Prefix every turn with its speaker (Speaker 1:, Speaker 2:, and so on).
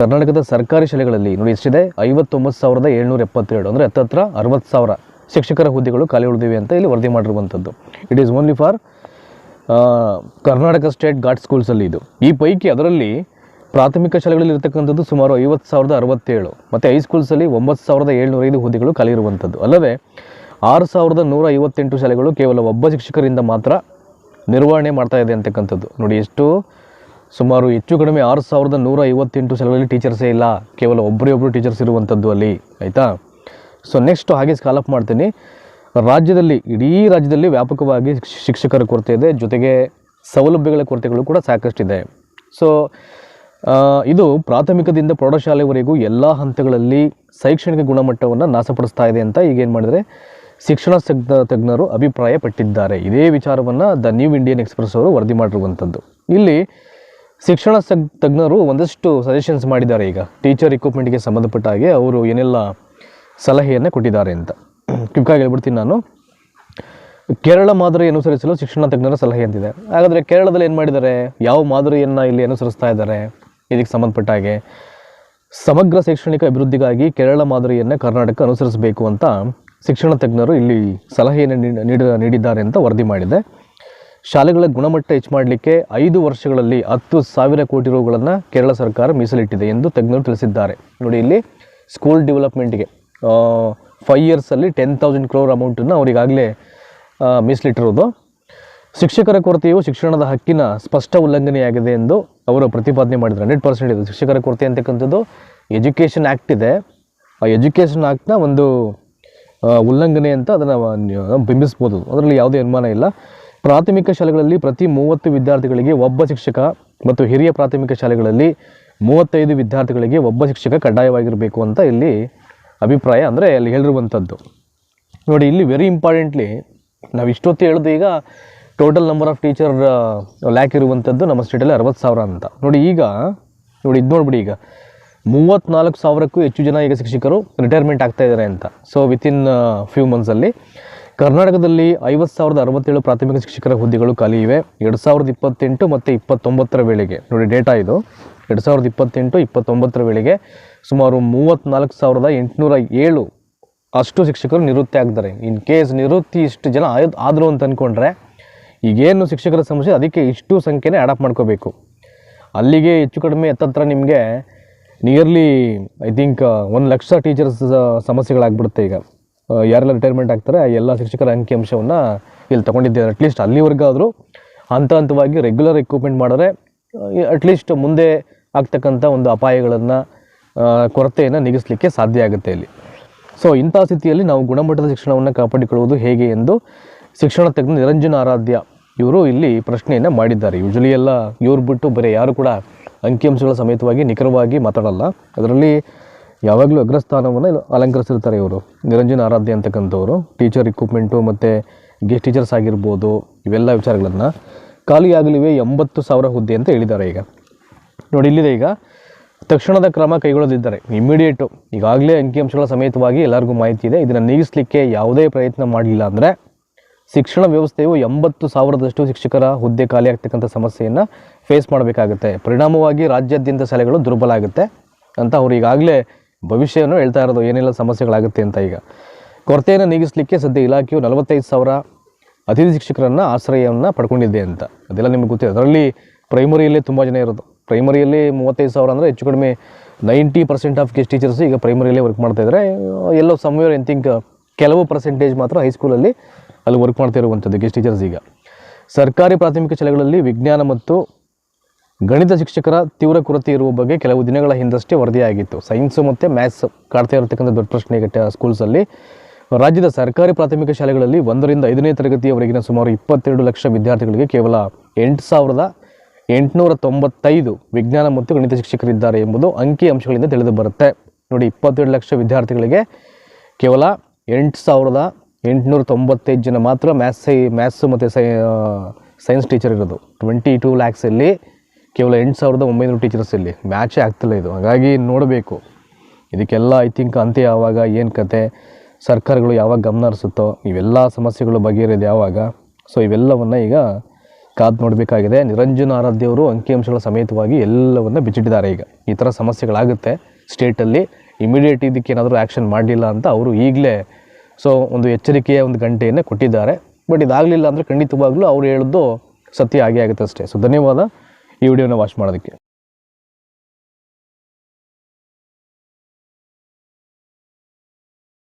Speaker 1: ಕರ್ನಾಟಕದ ಸರ್ಕಾರಿ ಶಾಲೆಗಳಲ್ಲಿ ನೋಡಿ, ಎಷ್ಟಿದೆ? ಐವತ್ತೊಂಬತ್ತು ಸಾವಿರದ ಏಳ್ನೂರ ಎಪ್ಪತ್ತೆರಡು ಅಂದರೆ ಹತ್ತತ್ರ ಅರವತ್ತು ಸಾವಿರ ಶಿಕ್ಷಕರ ಹುದ್ದೆಗಳು ಖಾಲಿ ಉಳಿದಿವೆ ಅಂತ ಇಲ್ಲಿ ವರದಿ ಮಾಡಿರುವಂಥದ್ದು. It is only for Karnataka state ghat ಸ್ಕೂಲ್ಸಲ್ಲಿ ಇದು. ಈ ಪೈಕಿ ಅದರಲ್ಲಿ ಪ್ರಾಥಮಿಕ ಶಾಲೆಗಳಲ್ಲಿ ಇರತಕ್ಕಂಥದ್ದು ಸುಮಾರು ಐವತ್ತು ಸಾವಿರದ ಅರವತ್ತೇಳು. ಮತ್ತು ಹೈಸ್ಕೂಲ್ಸಲ್ಲಿ ಒಂಬತ್ತು ಸಾವಿರದ ಏಳ್ನೂರೈದು ಹುದ್ದೆಗಳು ಖಾಲಿ ಇರುವಂಥದ್ದು. ಅಲ್ಲದೆ, ಆರು ಸಾವಿರದ ನೂರ ಐವತ್ತೆಂಟು ಶಾಲೆಗಳು ಕೇವಲ ಒಬ್ಬ ಶಿಕ್ಷಕರಿಂದ ಮಾತ್ರ ನಿರ್ವಹಣೆ ಮಾಡ್ತಾ ಇದೆ ಅಂತಕ್ಕಂಥದ್ದು. ನೋಡಿ, ಎಷ್ಟು ಸುಮಾರು ಹೆಚ್ಚು ಕಡಿಮೆ ಆರು ಸಾವಿರದ ನೂರ ಐವತ್ತೆಂಟು ಶಾಲೆಗಳಲ್ಲಿ ಟೀಚರ್ಸೇ ಇಲ್ಲ, ಕೇವಲ ಒಬ್ಬರೇ ಒಬ್ಬರು ಟೀಚರ್ಸ್ ಇರುವಂಥದ್ದು ಅಲ್ಲಿ, ಆಯಿತಾ? ಸೊ ನೆಕ್ಸ್ಟ್ ಹಾಗೆ ಸ್ಕಾಲಪ್ ಮಾಡ್ತೀನಿ. ರಾಜ್ಯದಲ್ಲಿ, ಇಡೀ ರಾಜ್ಯದಲ್ಲಿ ವ್ಯಾಪಕವಾಗಿ ಶಿಕ್ಷಕರ ಕೊರತೆ ಇದೆ, ಜೊತೆಗೆ ಸೌಲಭ್ಯಗಳ ಕೊರತೆಗಳು ಕೂಡ ಸಾಕಷ್ಟಿದೆ. ಸೊ ಇದು ಪ್ರಾಥಮಿಕದಿಂದ ಪ್ರೌಢಶಾಲೆವರೆಗೂ ಎಲ್ಲ ಹಂತಗಳಲ್ಲಿ ಶೈಕ್ಷಣಿಕ ಗುಣಮಟ್ಟವನ್ನು ನಾಶಪಡಿಸ್ತಾ ಇದೆ ಅಂತ ಈಗೇನು ಮಾಡಿದರೆ ಶಿಕ್ಷಣ ತಜ್ಞ, ತಜ್ಞರು ಅಭಿಪ್ರಾಯಪಟ್ಟಿದ್ದಾರೆ. ಇದೇ ವಿಚಾರವನ್ನು ದ ನ್ಯೂ ಇಂಡಿಯನ್ ಎಕ್ಸ್ಪ್ರೆಸ್ ಅವರು ವರದಿ ಮಾಡಿರುವಂಥದ್ದು ಇಲ್ಲಿ ಶಿಕ್ಷಣ ತಜ್ಞರು ಒಂದಷ್ಟು ಸಜೆಷನ್ಸ್ ಮಾಡಿದ್ದಾರೆ ಈಗ. ಟೀಚರ್ ಇಕ್ವಿಪ್ಮೆಂಟ್ಗೆ ಸಂಬಂಧಪಟ್ಟ ಹಾಗೆ ಅವರು ಏನೆಲ್ಲ ಸಲಹೆಯನ್ನು ಕೊಟ್ಟಿದ್ದಾರೆ ಅಂತ. ಕ್ವಿಕ್ಕಾಗಿ ಹೇಳ್ಬಿಡ್ತೀನಿ ನಾನು. ಕೇರಳ ಮಾದರಿ ಅನುಸರಿಸಲು ಶಿಕ್ಷಣ ತಜ್ಞರ ಸಲಹೆ ಅಂತಿದೆ. ಹಾಗಾದರೆ ಕೇರಳದಲ್ಲಿ ಏನು ಮಾಡಿದ್ದಾರೆ? ಯಾವ ಮಾದರಿಯನ್ನು ಇಲ್ಲಿ ಅನುಸರಿಸ್ತಾ ಇದ್ದಾರೆ? ಇದಕ್ಕೆ ಸಂಬಂಧಪಟ್ಟ ಹಾಗೆ. ಸಮಗ್ರ ಶೈಕ್ಷಣಿಕ ಅಭಿವೃದ್ಧಿಗಾಗಿ ಕೇರಳ ಮಾದರಿಯನ್ನು ಕರ್ನಾಟಕ ಅನುಸರಿಸಬೇಕು ಅಂತ ಶಿಕ್ಷಣ ತಜ್ಞರು ಇಲ್ಲಿ ಸಲಹೆಯನ್ನು ನೀಡ- ನೀಡ, ನೀಡಿದ್ದಾರೆ ಅಂತ ವರದಿ ಮಾಡಿದೆ. ಶಾಲೆಗಳ ಗುಣಮಟ್ಟ ಹೆಚ್ಚು ಮಾಡಲಿಕ್ಕೆ ಐದು ವರ್ಷಗಳಲ್ಲಿ ಹತ್ತು ಸಾವಿರ ಕೋಟಿ ರೂಗಳನ್ನು ಕೇರಳ ಸರ್ಕಾರ ಮೀಸಲಿಟ್ಟಿದೆ ಎಂದು ತಜ್ಞರು ತಿಳಿಸಿದ್ದಾರೆ. ನೋಡಿ ಇಲ್ಲಿ ಸ್ಕೂಲ್ ಡೆವಲಪ್ಮೆಂಟ್ಗೆ ಫೈವ್ ಇಯರ್ಸಲ್ಲಿ ಟೆನ್ ತೌಸಂಡ್ ಕ್ರೋರ್ ಅಮೌಂಟನ್ನು ಅವರಿಗಾಗಲೇ ಮೀಸಲಿಟ್ಟಿರೋದು. ಶಿಕ್ಷಕರ ಕೊರತೆಯು ಶಿಕ್ಷಣದ ಹಕ್ಕಿನ ಸ್ಪಷ್ಟ ಉಲ್ಲಂಘನೆಯಾಗಿದೆ ಎಂದು ಅವರು ಪ್ರತಿಪಾದನೆ ಮಾಡಿದ್ದಾರೆ ಹಂಡ್ರೆಡ್ ಪರ್ಸೆಂಟ್ ಇದು. ಶಿಕ್ಷಕರ ಕೊರತೆ ಅಂತಕ್ಕಂಥದ್ದು ಎಜುಕೇಷನ್ ಆ್ಯಕ್ಟ್ ಇದೆ. ಆ ಎಜುಕೇಷನ್ ಆ್ಯಕ್ಟ್ನ ಒಂದು ಉಲ್ಲಂಘನೆ ಅಂತ ಅದನ್ನು ಬಿಂಬಿಸ್ಬೋದು. ಅದರಲ್ಲಿ ಯಾವುದೇ ಅನುಮಾನ ಇಲ್ಲ. ಪ್ರಾಥಮಿಕ ಶಾಲೆಗಳಲ್ಲಿ ಪ್ರತಿ ಮೂವತ್ತು ವಿದ್ಯಾರ್ಥಿಗಳಿಗೆ ಒಬ್ಬ ಶಿಕ್ಷಕ ಮತ್ತು ಹಿರಿಯ ಪ್ರಾಥಮಿಕ ಶಾಲೆಗಳಲ್ಲಿ ಮೂವತ್ತೈದು ವಿದ್ಯಾರ್ಥಿಗಳಿಗೆ ಒಬ್ಬ ಶಿಕ್ಷಕ ಕಡ್ಡಾಯವಾಗಿರಬೇಕು ಅಂತ ಇಲ್ಲಿ ಅಭಿಪ್ರಾಯ ಅಂದರೆ ಅಲ್ಲಿ ಹೇಳಿರುವಂಥದ್ದು. ನೋಡಿ, ಇಲ್ಲಿ ವೆರಿ ಇಂಪಾರ್ಟೆಂಟ್ಲಿ ನಾವು ಇಷ್ಟೊತ್ತು ಹೇಳೋದು ಈಗ total number of teacher lack ಇರುವಂಥದ್ದು ನಮ್ಮ ಸ್ಟೇಟಲ್ಲಿ ಅರವತ್ತು ಸಾವಿರ ಅಂತ. ನೋಡಿ, ಈಗ, ನೋಡಿ, ಇದು ನೋಡಿಬಿಡಿ ಈಗ. ಮೂವತ್ತ್ನಾಲ್ಕು ಸಾವಿರಕ್ಕೂ ಹೆಚ್ಚು ಜನ ಈಗ ಶಿಕ್ಷಕರು ರಿಟೈರ್ಮೆಂಟ್ ಆಗ್ತಾ ಇದ್ದಾರೆ ಅಂತ. ಸೊ ವಿತಿನ್ ಫ್ಯೂ ಮಂತ್ಸಲ್ಲಿ ಕರ್ನಾಟಕದಲ್ಲಿ ಐವತ್ತು ಸಾವಿರದ ಅರವತ್ತೇಳು ಪ್ರಾಥಮಿಕ ಶಿಕ್ಷಕರ ಹುದ್ದೆಗಳು ಖಾಲಿ ಇವೆ. ಎರಡು ಸಾವಿರದ ಇಪ್ಪತ್ತೆಂಟು ಮತ್ತು ಇಪ್ಪತ್ತೊಂಬತ್ತರ ವೇಳೆಗೆ. ನೋಡಿ ಡೇಟಾ ಇದು. ಎರಡು ಸಾವಿರದ ಇಪ್ಪತ್ತೆಂಟು, ಇಪ್ಪತ್ತೊಂಬತ್ತರ ವೇಳೆಗೆ ಸುಮಾರು ಮೂವತ್ತ್ನಾಲ್ಕು ಸಾವಿರದ ಎಂಟುನೂರ ಏಳು ಅಷ್ಟು ಶಿಕ್ಷಕರು ನಿವೃತ್ತಿ ಆಗ್ತಾರೆ. ಇನ್ ಕೇಸ್ ನಿವೃತ್ತಿ ಇಷ್ಟು ಜನ ಆಯ್, ಆದರು ಅಂತ ಅಂದ್ಕೊಂಡ್ರೆ ಈಗೇನು ಶಿಕ್ಷಕರ ಸಮಸ್ಯೆ? ಅದಕ್ಕೆ ಇಷ್ಟು ಸಂಖ್ಯೆನೇ ಅಡಾಪ್ಟ್ ಮಾಡ್ಕೋಬೇಕು. ಅಲ್ಲಿಗೆ ಹೆಚ್ಚು ಕಡಿಮೆ ಎತ್ತತ್ರ ನಿಮಗೆ ನಿಯರ್ಲಿ ಐ ಥಿಂಕ್ ಒಂದು ಲಕ್ಷ ಟೀಚರ್ಸ್ ಸಮಸ್ಯೆಗಳಾಗ್ಬಿಡುತ್ತೆ ಈಗ. ಯಾರೆಲ್ಲ ರಿಟೈರ್ಮೆಂಟ್ ಆಗ್ತಾರೆ ಎಲ್ಲ ಶಿಕ್ಷಕರ ಅಂಕಿಅಂಶವನ್ನು ಇಲ್ಲಿ ತೊಗೊಂಡಿದ್ದೇವೆ. ಅಟ್ಲೀಸ್ಟ್ ಅಲ್ಲಿವರೆಗಾದರೂ ಹಂತ ಹಂತವಾಗಿ ರೆಗ್ಯುಲರ್ ಎಕ್ವಿಪ್ಮೆಂಟ್ ಮಾಡಿದ್ರೆ ಅಟ್ಲೀಸ್ಟ್ ಮುಂದೆ ಆಗ್ತಕ್ಕಂಥ ಒಂದು ಅಪಾಯಗಳನ್ನು ಕೊರತೆಯನ್ನು ನೀಗಿಸಲಿಕ್ಕೆ ಸಾಧ್ಯ ಆಗುತ್ತೆ ಇಲ್ಲಿ. ಸೊ ಇಂಥ ಸ್ಥಿತಿಯಲ್ಲಿ ನಾವು ಗುಣಮಟ್ಟದ ಶಿಕ್ಷಣವನ್ನು ಕಾಪಾಡಿಕೊಳ್ಳುವುದು ಹೇಗೆ ಎಂದು ಶಿಕ್ಷಣ ತಜ್ಞ ನಿರಂಜನ ಆರಾಧ್ಯ ಇವರು ಇಲ್ಲಿ ಪ್ರಶ್ನೆಯನ್ನು ಮಾಡಿದ್ದಾರೆ. ಯೂಶಲಿ ಎಲ್ಲ ಇವ್ರು ಬಿಟ್ಟು ಬರೀ ಯಾರು ಕೂಡ ಅಂಕಿಅಂಶಗಳ ಸಮೇತವಾಗಿ ನಿಖರವಾಗಿ ಮಾತಾಡಲ್ಲ. ಅದರಲ್ಲಿ ಯಾವಾಗಲೂ ಅಗ್ರಸ್ಥಾನವನ್ನು ಅಲಂಕರಿಸಿರ್ತಾರೆ ಇವರು. ನಿರಂಜನ ಆರಾಧ್ಯ ಅಂತಕ್ಕಂಥವ್ರು ಟೀಚರ್ ಇಕ್ವಿಪ್ಮೆಂಟು ಮತ್ತು ಗೆಸ್ಟ್ ಟೀಚರ್ಸ್ ಆಗಿರ್ಬೋದು, ಇವೆಲ್ಲ ವಿಚಾರಗಳನ್ನು ಖಾಲಿಯಾಗಲಿವೆ ಎಂಬತ್ತು ಸಾವಿರ ಹುದ್ದೆ ಅಂತ ಹೇಳಿದ್ದಾರೆ ಈಗ. ನೋಡಿ, ಇಲ್ಲಿದೆ ಈಗ. ತಕ್ಷಣದ ಕ್ರಮ ಕೈಗೊಳ್ಳದಿದ್ದಾರೆ ಇಮಿಡಿಯೇಟು ಈಗಾಗಲೇ ಅಂಕಿಅಂಶಗಳ ಸಮೇತವಾಗಿ ಎಲ್ಲರಿಗೂ ಮಾಹಿತಿ ಇದೆ. ಇದನ್ನು ನೀಗಿಸಲಿಕ್ಕೆ ಯಾವುದೇ ಪ್ರಯತ್ನ ಮಾಡಲಿಲ್ಲ ಅಂದರೆ ಶಿಕ್ಷಣ ವ್ಯವಸ್ಥೆಯು ಎಂಬತ್ತು ಸಾವಿರದಷ್ಟು ಶಿಕ್ಷಕರ ಹುದ್ದೆ ಖಾಲಿ ಆಗ್ತಕ್ಕಂಥ ಸಮಸ್ಯೆಯನ್ನು ಫೇಸ್ ಮಾಡಬೇಕಾಗುತ್ತೆ. ಪರಿಣಾಮವಾಗಿ ರಾಜ್ಯಾದ್ಯಂತ ಶಾಲೆಗಳು ದುರ್ಬಲ ಆಗುತ್ತೆ ಅಂತ ಅವರು ಈಗಾಗಲೇ ಭವಿಷ್ಯವನ್ನು ಹೇಳ್ತಾ ಇರೋದು ಏನೆಲ್ಲ ಸಮಸ್ಯೆಗಳಾಗುತ್ತೆ ಅಂತ ಈಗ. ಕೊರತೆಯನ್ನು ನೀಗಿಸಲಿಕ್ಕೆ ಸದ್ಯ ಇಲಾಖೆಯು ನಲವತ್ತೈದು ಸಾವಿರ ಅತಿಥಿ ಶಿಕ್ಷಕರನ್ನು ಆಶ್ರಯವನ್ನು ಪಡ್ಕೊಂಡಿದೆ ಅಂತ. ಅದೆಲ್ಲ ನಿಮಗೆ ಗೊತ್ತಿದೆ. ಅದರಲ್ಲಿ ಪ್ರೈಮರಿಯಲ್ಲೇ ತುಂಬ ಜನ ಇರೋದು. ಪ್ರೈಮರಿಯಲ್ಲಿ ಮೂವತ್ತೈದು ಸಾವಿರ ಅಂದರೆ ಹೆಚ್ಚು ಕಡಿಮೆ ninety percent of guest teachers ಈಗ ಪ್ರೈಮರಿಯಲ್ಲೇ ವರ್ಕ್ ಮಾಡ್ತಾ ಇದ್ದಾರೆ ಎಲ್ಲೋ ಸಮ್ವೇರ್ ಐ ಥಿಂಕ್ ಕೆಲವು ಪರ್ಸೆಂಟೇಜ್ ಮಾತ್ರ ಹೈಸ್ಕೂಲಲ್ಲಿ ಅಲ್ಲಿ ವರ್ಕ್ ಮಾಡ್ತಾ ಇರುವಂಥದ್ದು ಗೆಸ್ಟ್ ಟೀಚರ್ಸ್ ಈಗ. ಸರ್ಕಾರಿ ಪ್ರಾಥಮಿಕ ಶಾಲೆಗಳಲ್ಲಿ ವಿಜ್ಞಾನ ಮತ್ತು ಗಣಿತ ಶಿಕ್ಷಕರ ತೀವ್ರ ಕೊರತೆ ಇರುವ ಬಗ್ಗೆ ಕೆಲವು ದಿನಗಳ ಹಿಂದಷ್ಟೇ ವರದಿಯಾಗಿತ್ತು. ಸೈನ್ಸು ಮತ್ತು ಮ್ಯಾಥ್ಸ್ ಕಾಡ್ತಾ ಇರತಕ್ಕಂಥ ದೊಡ್ಡ ಪ್ರಶ್ನೆ ಸ್ಕೂಲ್ಸಲ್ಲಿ. ರಾಜ್ಯದ ಸರ್ಕಾರಿ ಪ್ರಾಥಮಿಕ ಶಾಲೆಗಳಲ್ಲಿ ಒಂದರಿಂದ ಐದನೇ ತರಗತಿಯವರೆಗಿನ ಸುಮಾರು ಇಪ್ಪತ್ತೆರಡು ಲಕ್ಷ ವಿದ್ಯಾರ್ಥಿಗಳಿಗೆ ಕೇವಲ ಎಂಟು ಸಾವಿರದ ಎಂಟುನೂರ ತೊಂಬತ್ತೈದು ವಿಜ್ಞಾನ ಮತ್ತು ಗಣಿತ ಶಿಕ್ಷಕರಿದ್ದಾರೆ ಎಂಬುದು ಅಂಕಿ ಅಂಶಗಳಿಂದ ತಿಳಿದು ಬರುತ್ತೆ. ನೋಡಿ, ಇಪ್ಪತ್ತೆರಡು ಲಕ್ಷ ವಿದ್ಯಾರ್ಥಿಗಳಿಗೆ ಕೇವಲ ಎಂಟು ಸಾವಿರದ ಎಂಟುನೂರ ತೊಂಬತ್ತೈದು ಜನ ಮಾತ್ರ ಮ್ಯಾಥ್ಸ್, ಮ್ಯಾಥ್ಸು ಮತ್ತು ಸೈ ಸೈನ್ಸ್ ಟೀಚರ್ ಇರೋದು. ಟ್ವೆಂಟಿ ಟೂ ಲ್ಯಾಕ್ಸಲ್ಲಿ ಕೇವಲ ಎಂಟು ಸಾವಿರದ ಒಂಬೈನೂರು ಟೀಚರ್ಸ್ ಇಲ್ಲಿ. ಮ್ಯಾಚೇ ಆಗ್ತಿಲ್ಲ ಇದು. ಹಾಗಾಗಿ ನೋಡಬೇಕು. ಇದಕ್ಕೆಲ್ಲ ಐ ಥಿಂಕ್ ಅಂತ್ಯ ಯಾವಾಗ, ಏನು ಕತೆ, ಸರ್ಕಾರಗಳು ಯಾವಾಗ ಗಮನ ಹರಿಸುತ್ತೋ, ಇವೆಲ್ಲ ಸಮಸ್ಯೆಗಳು ಬಗೆಹರಿಯೋದು ಯಾವಾಗ. ಸೊ ಇವೆಲ್ಲವನ್ನು ಈಗ ಕಾದು ನೋಡಬೇಕಾಗಿದೆ. ನಿರಂಜನ ಆರಾಧ್ಯವರು ಅಂಕಿಅಂಶಗಳ ಸಮೇತವಾಗಿ ಎಲ್ಲವನ್ನು ಬಿಚ್ಚಿಟ್ಟಿದ್ದಾರೆ ಈಗ. ಈ ಥರ ಸಮಸ್ಯೆಗಳಾಗುತ್ತೆ. ಸ್ಟೇಟಲ್ಲಿ ಇಮಿಡಿಯೇಟ್ ಇದಕ್ಕೆ ಏನಾದರೂ ಆ್ಯಕ್ಷನ್ ಮಾಡಲಿಲ್ಲ ಅಂತ ಅವರು ಈಗಲೇ ಸೊ ಒಂದು ಎಚ್ಚರಿಕೆಯ ಒಂದು ಗಂಟೆಯನ್ನು ಕೊಟ್ಟಿದ್ದಾರೆ. ಬಟ್ ಇದಾಗಲಿಲ್ಲ ಅಂದರೆ ಖಂಡಿತವಾಗ್ಲೂ ಅವ್ರು ಹೇಳಿದ್ದು ಸತ್ಯ ಆಗೇ ಆಗುತ್ತೆ ಅಷ್ಟೇ. ಸೊ ಧನ್ಯವಾದ. ಈ ವಿಡಿಯೋನ ವಾಚ್ ಮಾಡೋದಕ್ಕೆ.